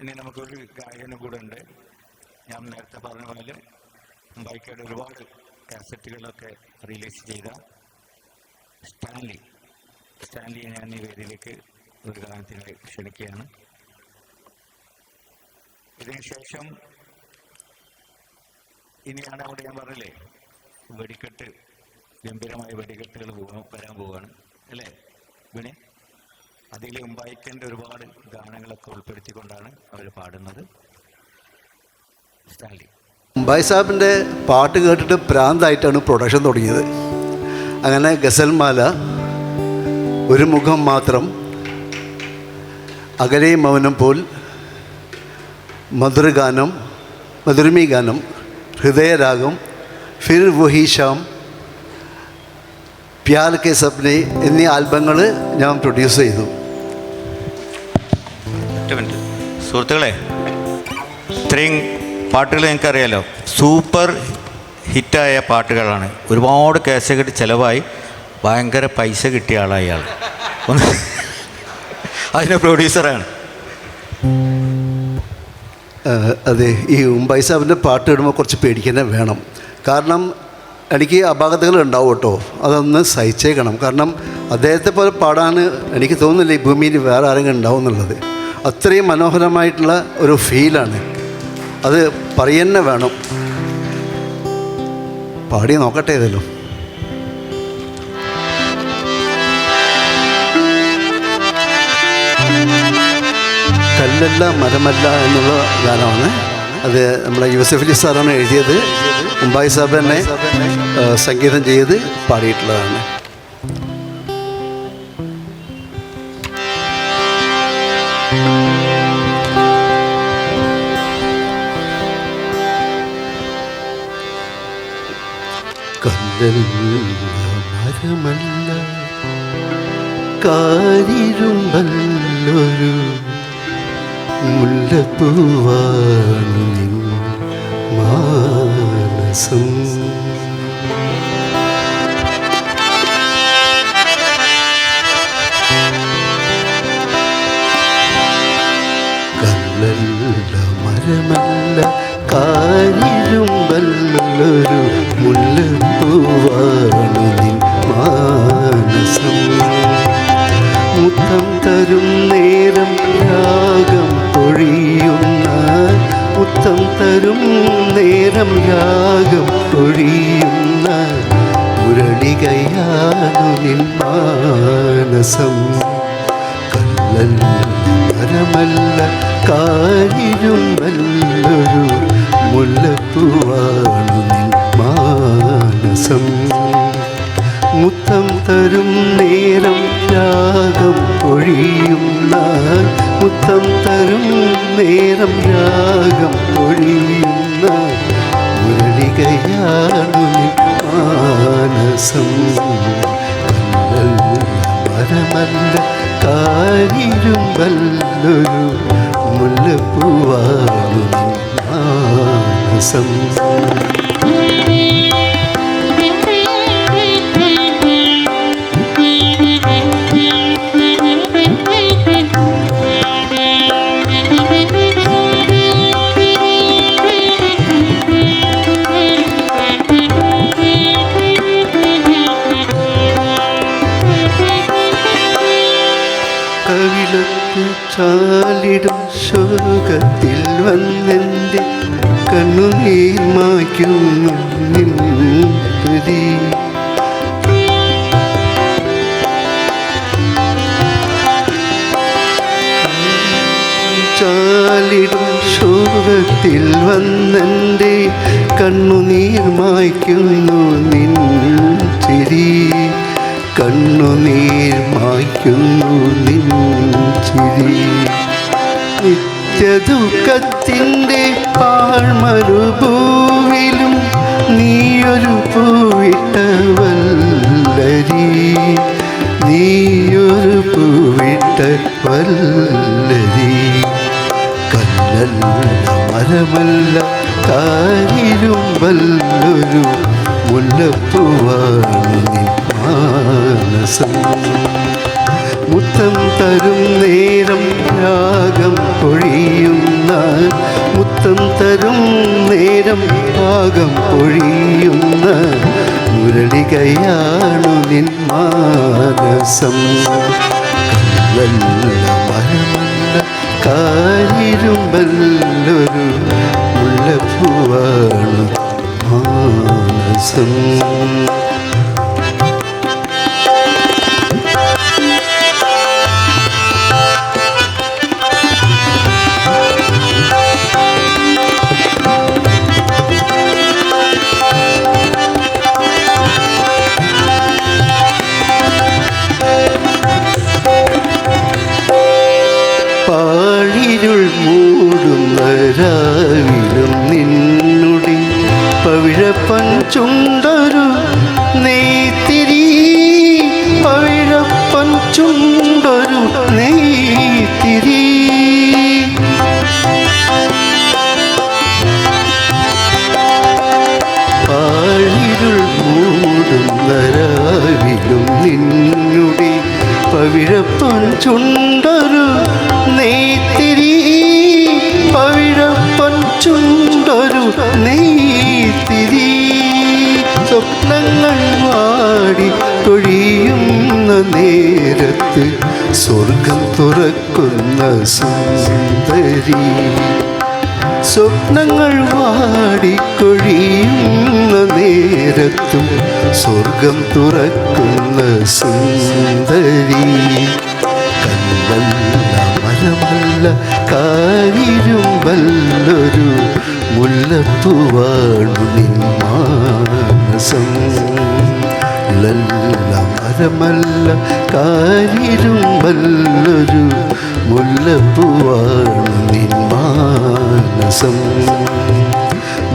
ഇനി നമുക്കൊരു ഗായകനും കൂടെ ഉണ്ട്. ഞാൻ നേരത്തെ പറഞ്ഞ പോലെ ബൈക്കയുടെ ഒരുപാട് കാസറ്റുകളൊക്കെ റിലീസ് ചെയ്ത സ്റ്റാൻലി. സ്റ്റാൻലിയെ ഞാൻ ഈ വേദിയിലേക്ക് ഒരു ഗാനത്തിന് ക്ഷണിക്കുകയാണ്. ഇതിനുശേഷം ഇനിയാണ് അവിടെ ഞാൻ പറഞ്ഞില്ലേ വെടിക്കെട്ട് ഗംഭീരമായ വെടിക്കെട്ടുകൾ വരാൻ പോവുകയാണ് അല്ലേ? വിണി അതിൽ ഉമ്പായിക്കന്റെ ഒരുപാട് ഗാനങ്ങളൊക്കെ ഉൾപ്പെടുത്തിക്കൊണ്ടാണ് അവർ പാടുന്നത്. സ്റ്റാൻലി മുംബൈ സാഹിബിന്റെ പാട്ട് കേട്ടിട്ട് പ്രാന്തായിട്ടാണ് പ്രൊഡക്ഷൻ തുടങ്ങിയത്. അങ്ങനെ ഗസൽമാല ഒരു മുഖം മാത്രം അകലെ മൗനം പോൽ മധുരഗാനം മധുരമി ഗാനം ഹൃദയരാഗം ഫിർ വഹി ഷാം പ്യാർ കെ സപ്നെ എന്നീ ആൽബങ്ങൾ ഞാൻ പ്രൊഡ്യൂസ് ചെയ്തു. ഒറ്റ മിനിറ്റ്. സുഹൃത്തുക്കളെ ഇത്രയും പാട്ടുകൾ നിങ്ങൾക്കറിയാലോ സൂപ്പർ ഹിറ്റായ പാട്ടുകളാണ്. ഒരുപാട് കേസൊക്കെ ചിലവായി ഭയങ്കര പൈസ കിട്ടിയ ആളായി അയാൾ ഒന്ന് അതിന്റെ പ്രൊഡ്യൂസറാണ് അതെ ഈ ഉംബൈ സാബിന്റെ പാട്ട് ഇടുമ്പോൾ കുറച്ച് പേടിക്കാൻ വേണം. കാരണം എനിക്ക് അപാകതകൾ ഉണ്ടാവും കേട്ടോ. അതൊന്ന് സഹിച്ചേക്കണം. കാരണം അദ്ദേഹത്തെ പോലെ പാടാൻ എനിക്ക് തോന്നുന്നില്ല ഈ ഭൂമിയിൽ വേറെ ആരെങ്കിലും ഉണ്ടാവും എന്നുള്ളത്. അത്രയും മനോഹരമായിട്ടുള്ള ഒരു ഫീലാണ്. അത് പറയന്നെ വേണം. പാടി നോക്കട്ടെ ഏതല്ലോ കല്ലല്ല മരമല്ല എന്നുള്ള ഗാനമാണ്. അത് നമ്മളെ യൂസഫ് അലി സാറാണ് എഴുതിയത്. മുംബൈ സാബ് തന്നെ സംഗീതം ചെയ്ത് പാടിയിട്ടുള്ളതാണ്. കല്ലല്ല മരമല്ല കാരിരുമ്പല്ലൊരു മുല്ലപ്പൂവാണ് മാനസം. നേരം രാഗം പൊഴിയുന്ന മുരളികയാണു മാനസം. കല്ലല്ല മരമല്ല കാരിരുമല്ലൊരു മുല്ലപ്പൂവാണു മാനസം. മുത്തം തരും നേരം രാഗം പൊഴിയുന്ന മുത്തം തരും നേരം രാഗം പൊഴിയുന്ന കല്ലല്ല മരമല്ല കാരിരുമ്പല്ലൊരു മുല്ലപ്പൂവാണു നിൻ മാനസം ചാലിടും ശോകത്തിൽ വന്നെന്റെ കണ്ണുനീർ മായ്ക്കുന്നു പ്രതി ചാലിടും ശോകത്തിൽ വന്നെന്റെ കണ്ണുനീർ മായ്ക്കുന്നു നിൻ ചിരി കണ്ണുനീർ മായ്ക്കുന്നു നിൻ ചിരി നിത്യദുഃഖത്തിന്റെ പാഴ്മരുഭൂവിലും നീയൊരു പൂവിട്ട വല്ലരി നീയൊരു പൂവിട്ട വല്ലരി കല്ലല്ല മരമല്ല കാരിരുമ്പല്ലൊരു മുല്ലപ്പൂവാണ് നിൻ മാനസം മുത്തം തരും നേരം തരും നേരം ഭാഗം പൊഴിയുന്ന മുരളികയാണു നിൻ മാനസം. കല്ലല്ല മരമല്ല കാരിരുമ്പല്ലൊരു പാഴിരുൾ മൂടുന്ന രാവിലും നിന്നുടി. പവിഴപ്പൻ ചുണ്ടൊരു നെയ്ത്തിരി പവിഴപ്പൻ ചുണ്ടൊരു നെയ്ത്തിരി പവിഴപ്പൻ ചുണ്ടൊരു നെയ്ത്തിരി. സ്വപ്നങ്ങൾ വാടി കൊഴിയുന്ന നേരത്ത് സ്വർഗം തുറക്കുന്ന സുന്ദരി. സ്വപ്നങ്ങൾ വാടിക്കൊഴിയുന്ന നേരത്തും സ്വർഗം തുറക്കുന്ന സുന്ദരി മരമല്ല കാരിരുമ്പല്ലൊരു മുല്ലപ്പൂവാണു നിൻ മാനസം. ലല്ല മരമല്ല കാരിരുമ്പല്ലൊരു മുല്ലപ്പൂവാണു നിൻ മാനസം.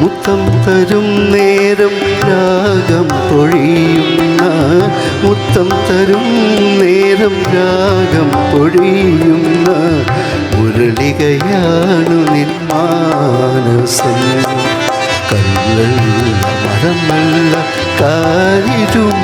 മുത്തം തരും നേരം രാഗം പൊഴിയുന്ന മുത്തം തരും നേരം രാഗം പൊഴിയുന്ന മുരളികയാണു നിൻ മാനസം. കല്ലല്ല മരമല്ല കാരിരുമല്ലൊരു